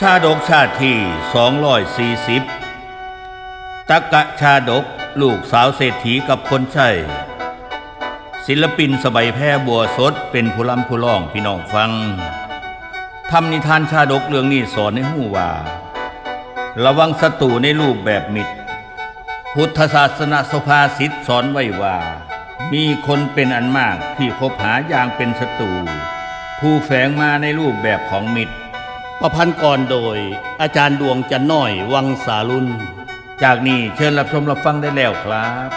ชาดกชาติที่ 240 ตักกะชาดกลูกสาวเศรษฐีกับคนใช่ ศิลปินสบายแพร่บัวสดเป็นผู้ลำผู้ร้องพี่น้องฟังทำนิทานชาดกเรื่องนี้สอนให้หูว่า ระวังศัตรูในรูปแบบมิตร พุทธศาสนาสุภาษิตสอนไว้ว่า มีคนเป็นอันมากที่คบหาอย่างเป็นศัตรูผู้แฝงมาในรูปแบบของมิตร ประพันธ์ก่อนโดย อาจารย์ดวงจันน้อยวังสาลุนจากนี้เชิญรับชมรับฟังได้แล้วครับ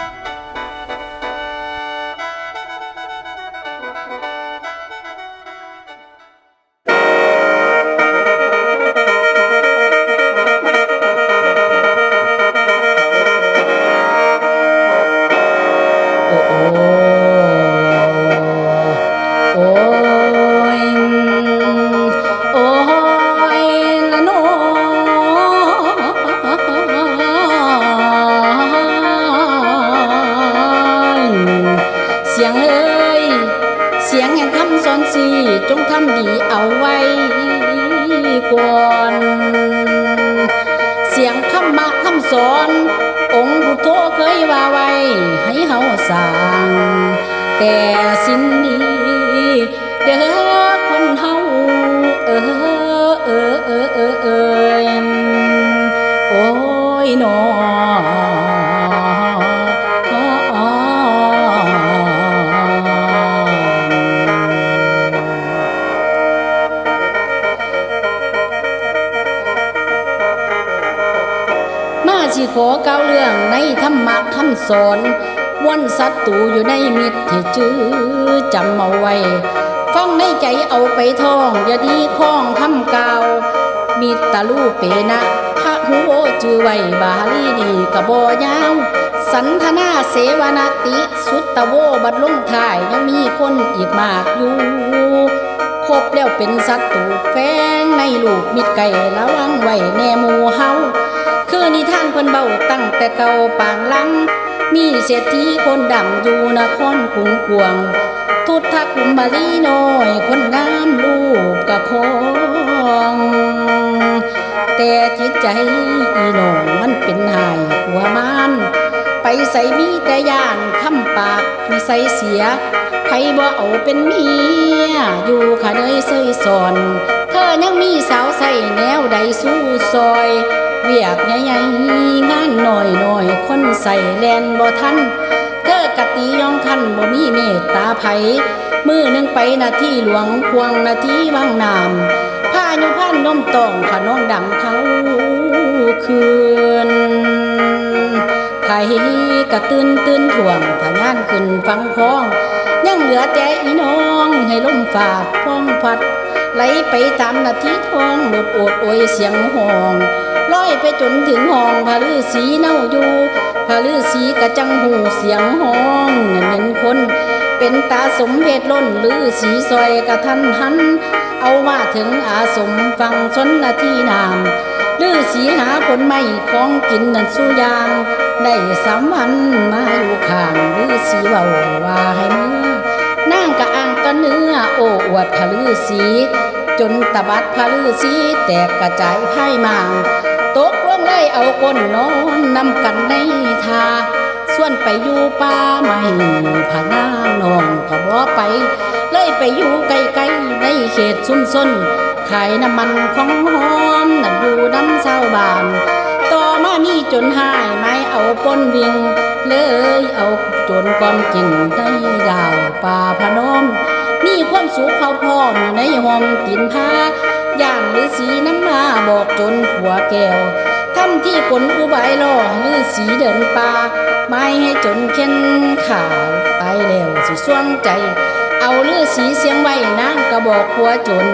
โอ้โอ้ ก่อน เสียงคำมาคำสอน องค์พุทโธเคยว่าไว้ ให้เฮาสร้าง แต่สิ่งนี้เด้อคนเฮา ขอเก้าเรื่องในธรรมะคำสอนวันศัตรูอยู่ในมิตรที่จื้อจำเอาไว้ฟังในใจเอาไปท่อง อย่าดีข้องคำกล่าวมีตาลูเปนะพระหูโอจือไว้บาลีดีกระบอยาว สันทนาเสวนาติสุตตะโวบัดลงถ่ายยังมีคนอีกมากอยู่ครบแล้วเป็นศัตรูแฝงในลูกมิดไก่ระวังไว้แน่หมูเฮา พิ่นเบาตั้งแต่เก่าปางหลัง มีเศรษฐีคนดังอยู่นครกรุงกวง ทุตทักกุมบาลีน้อย คนงามรูปกะคองแต่จิตใจอีน้องมันเป็นหายหัวมานไปใส่มีแต่ย่านคำปากนิสัยเสียใครบ่เอาเป็นเมียอยู่ขาเนยเซยสอน ธอยังมีสาวใส่แนวใดสู้ซอย เวียกใหญ่ๆงานหน่อยหน่อยคนใส่แลนบ่ทันเธอกะตียองคันบ่มีเมตตาไผมือหนึงไปนาที่หลวงควงนาที่วังนามผ้ายุพันนมตองขน้องดำเขาคืนไผกะตื่นตื่นถ่วงทะยานขึ้นฟังคลอง ยังเหลือแต่อีน้องให้ลมฝาดพ้องพัด ไหลไปตามนาทีทองหลดโอดโอยเสียงห้องลอยไปจนถึงห้องพระฤาษีเน่าอยู่พระฤาษีกระจังหูเสียงห้องนั่นเป็นคน เป็นตาสมเพศล้นฤาษีซอยกระทันหัน เอามาถึงอาสมฟังชนนาทีนามฤาษีหาผลไม้ของกินนั่นสู้ยาง ได้สามวันมาอยู่ข้างฤาษีเบาว่าให้มือ วดพลือสี จนตะบัดพลือสีแตกกระจายไพ่มางตกลงเลยเอาก้นนอนนำกันในทาส่วนไปอยู่ป่าไม่ผานางนองก็บ่ไป เลยไปอยู่ไกลๆในเขตชุมชนขายน้ำมันของหอมนั่นอยู่น้ำชาวบ้าน ต่อมามีจนหายไม้เอาป้นวิ่งเลยเอาจนความจริงได้ดาวป่าพนม มีความสุขเขาพร้อมอยู่ในห้องกินผ้าย่านฤาษีน้ำมาบอกจนผัวแก้วทำที่ผลอุบายล่อห้ฤาษีเดินป่าไม่ให้จนเข็นขาตายแล้วสิสวงใจ เอาฤาษีเสียงไว้นางก็บอกผัวจน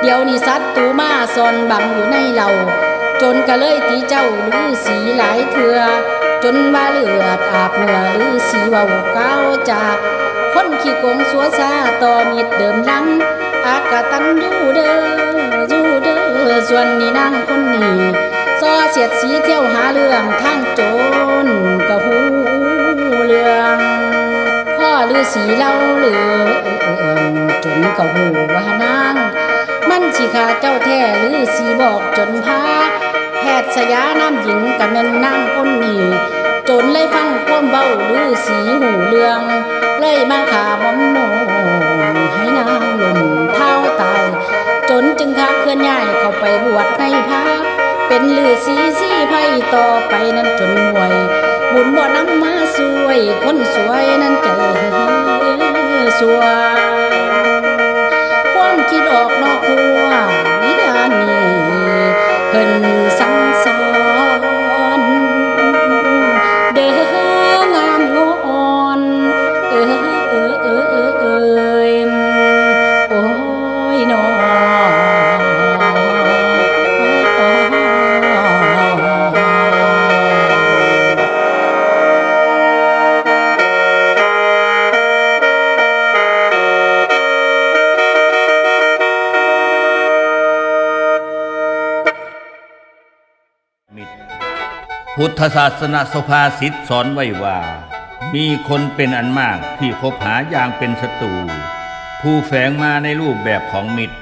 เดี๋ยวนี้สัตว์ตูมาซอนบังอยู่ในเรา จนก็เลยตีเจ้าลือสีหลายเถื่อจนว่าเลือดอาบเนื้อลือสีเว้าก้าจาก คนขี้โกงสัวซาต่อมิดเดิมลังอากาตันยูเด้อยูเด้อส่วนนี้นางคนนี้ซอเสียดสีเที่ยวหาเรื่องทางโจรก็หูเรื่องพ่อฤาษีเล่าเรื่องจนก็หูว่านางมันสีขาเจ้าแท้หรือสีบอกจนพา แพทย์สยาน้ำหญิงกับแม่นนางคนนี้จนเลยฟังความเบ้าหรือสีหูเรือง เลยมาขาบอมโนงให้นางหล่นเท้าตาย จนจึงขาเคลื่อนย้ายเข้าไปบวชในพระเป็นลือสีสีไพ่ต่อไปนั้นจนหวย บุญบ่นำมาสวย คนสวยนั้นใจสวย มิตรพุทธศาสนาสภาษิตสอนไว้ว่า มีคนเป็นอันมากที่คบหาอย่างเป็นศัตรูผู้แฝงมาในรูปแบบของมิตร